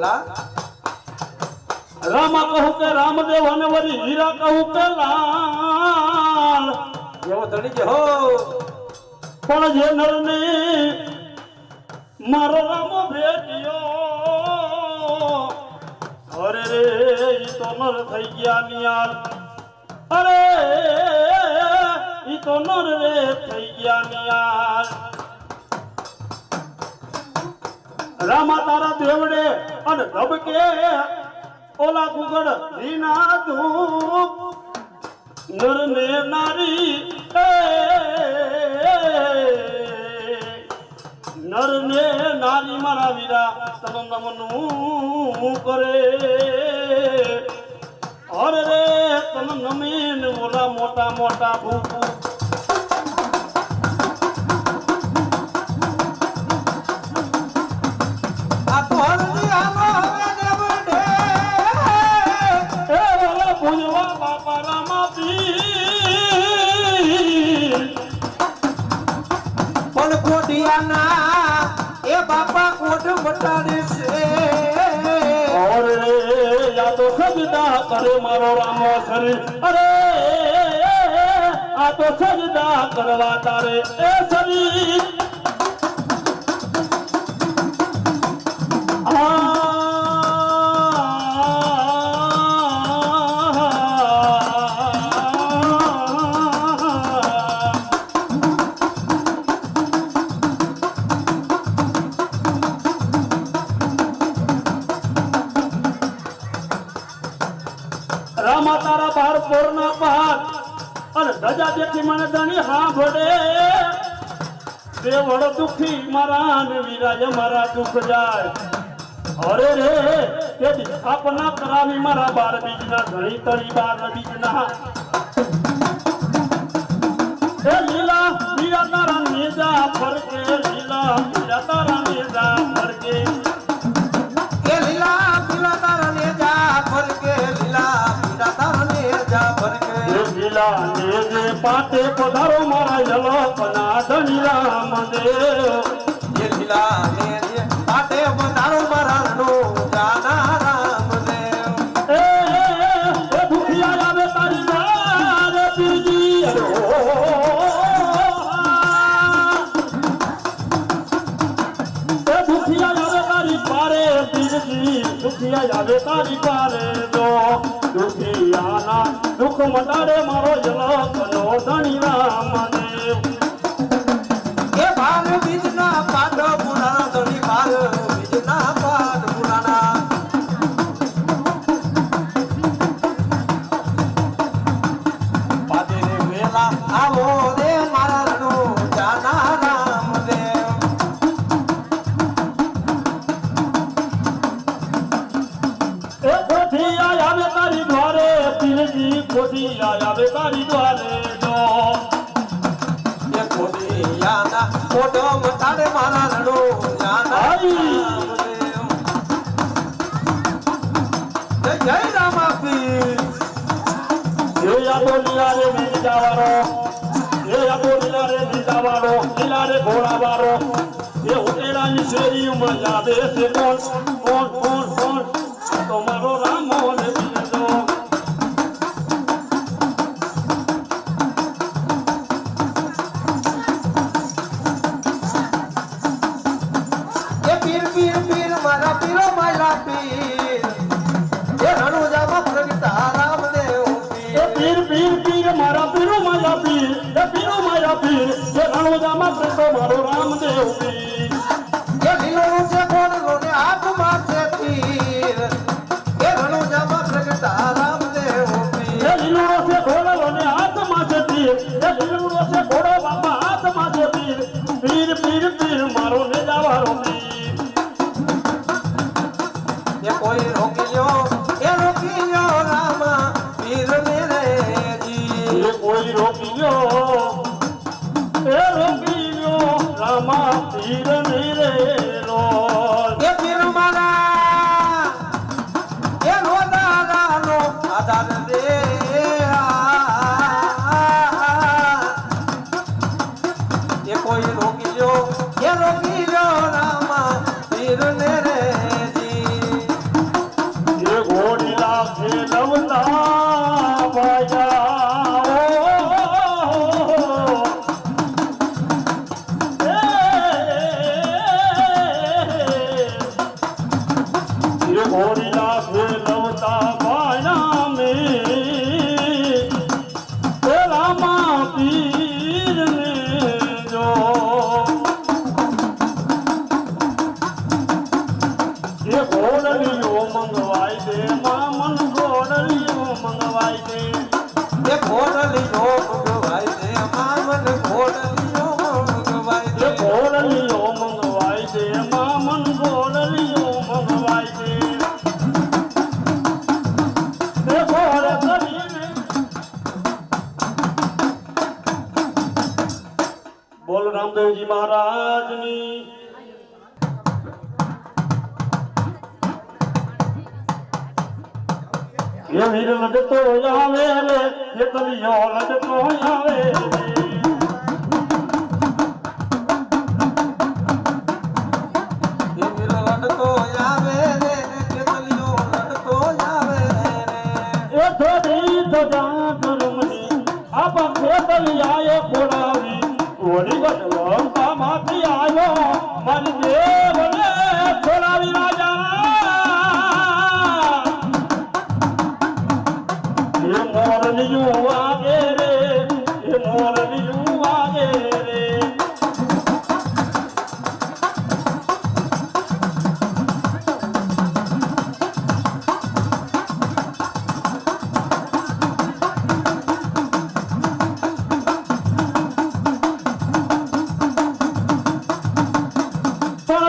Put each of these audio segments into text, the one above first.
બોલા? રામા કહું કે રામદેવ અને વરી હીરા કહું કે લાલ. એવો ધણી કે હો. પણ જે નરને મારો રામો ભેટ્યો. અરે રે તો નર થઈ ગયા નિયાલ અરે ઈ તો નર રે થઈ ગયા નિયાલ રામા તારા દેવડે અને ધબકે ઓલા ગુગળ રીના ધૂપ નર ને નારી નર ને નારી મારા વીરા તમ નમનું કરે. અરે રે તમ નમીન ઓલા મોટા મોટા ભૂપુ છે મારો રામો શરીર અરે આ તો સજદા કરવા તારે. એ શરીર બાર પોરના પહાડ અને ધજા દેખી મને ધણી સાંભળે દેવળ દુખી મારા ને વિરાજ મારા દુખ જાય. અરે રે તેથી સ્થાપના કરાવી મારા બાર બીજના, ધણી તળી બાર બીજના. લીલા મીરા તારા નેજા ફરકે, લીલા મીરા તારા એ લીલા નેજે પાટે પધારો મારા જલપના ધણી રામ દેવ દુખિયા આવે તારી પારે જો. દુખિયાના દુખ મટાડે મારો જલકનો ધણી રામ પીરજી કોઠી આવે તારી દ્વારે જો. એ કોડિયાના કોટો મટાડે મારા આઈ. જય જય રામાપી એ યાદો લીલા બીજાવાળો એ યાદો લીલા બીજાવાળો લીલા ઘોડાવાળો એ ઉતેડાની શેરીમાં યાદે છે કોણ કોણ કોણ કોણ? આ એ રણોજામાં પ્રતો મારો રામદેવ પીર পাইবে એ વીર લડતો આવે રે એ કલિયો લડતો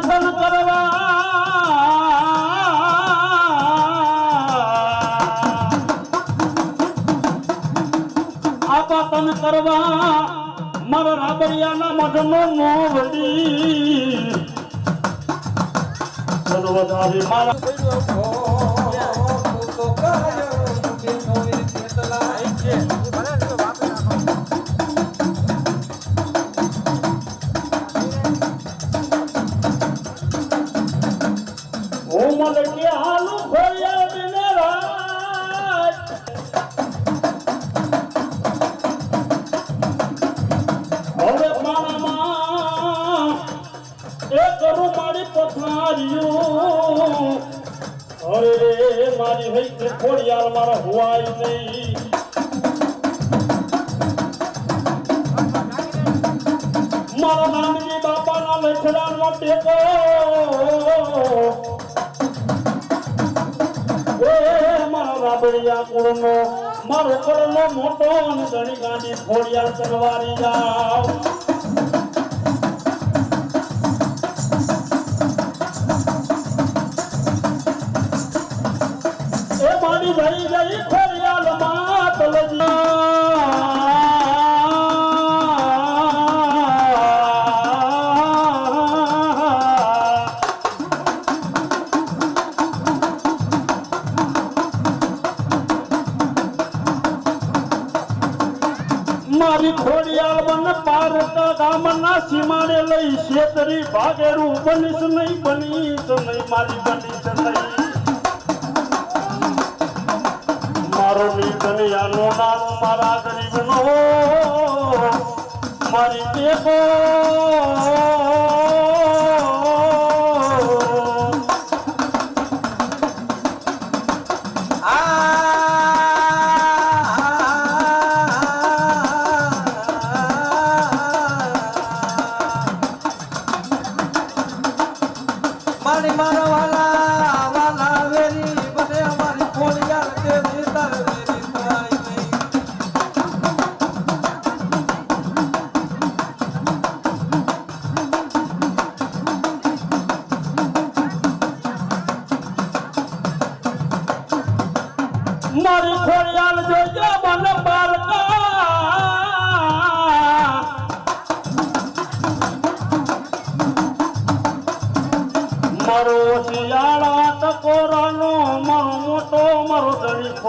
સાધન કરવા. આપાતન કરવા મારા રાબરિયાના મઢનો મોવડી સર્વદારી મારા તું તો કયો બેઠો એ કેતલા હું મને કે હાલુ ખોયા દિને રાત. હવે મારામાં એ કરું મારી પથારીયું. અરે મારી હઈ તે ખોડિયાર મારા હુવાય નહીં. મારા નામજી બાપાના ટેકો. મારા કુળનો મારો કુળનો મોટો અને ધણી ગાંડી ફોડિયા તલવારી જાવ. શેતરી ભાગેરું બનીશ નહીં બનીશ નહીં, મારી બનીશ નહીં. મારો નીકળિયાનો નામ મારા ગરીબનો, મારી ટેકો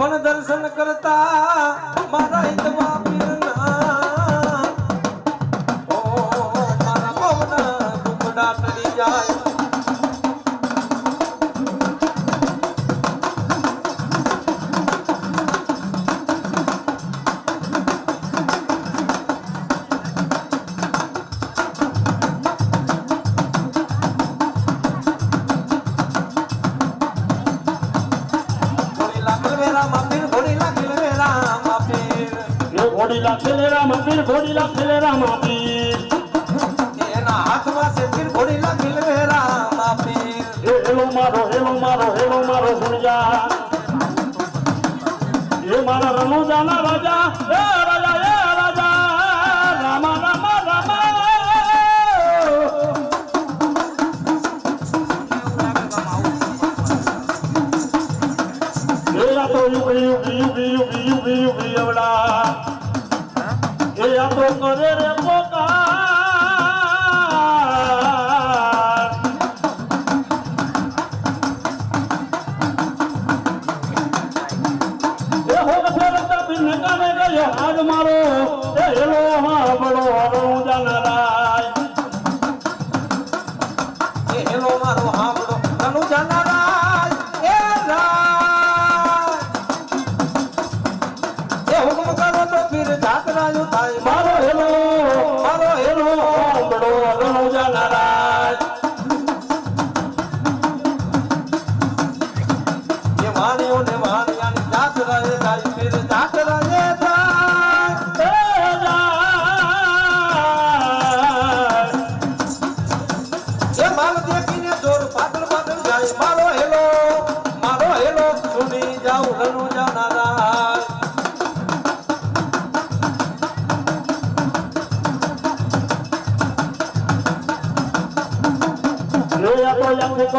પણ દર્શન કરતા મારા હિતમાં ঘড়িলা ছেলেরা মাটির ঘড়িলা ছেলেরা মাটির ঘড়িলা ছেলেরা মাটির হেলো মারো হেলো মারো হেলো মারো ঘুরিয়া এ মারা রানো জানা রাজা এ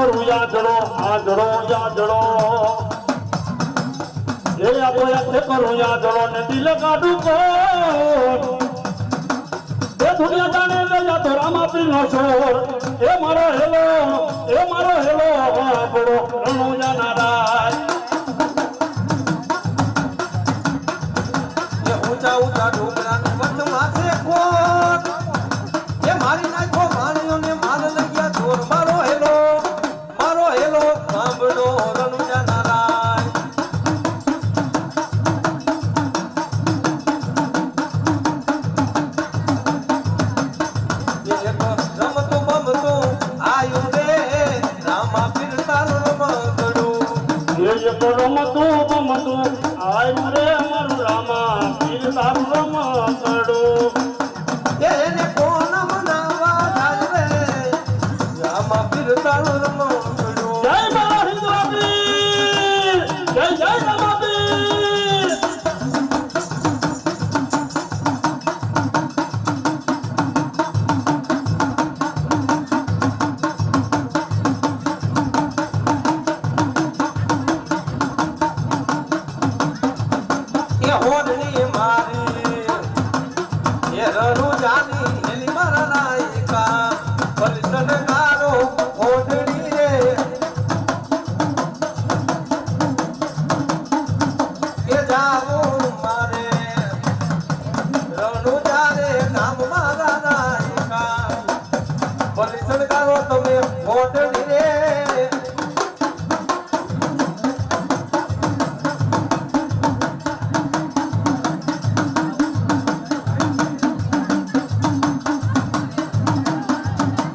કરું યાદડો આદડો યાદડો એ આવો યાદ કરું યાદડો ને દિલ કાઢું કોણ એ દુનિયા જાણે લે જાતો રામાપી નો શોર. એ મારો હેલો, એ મારો હેલો આપણો રણુજા નારાય ઊંચા ઊંચા ડુંગરા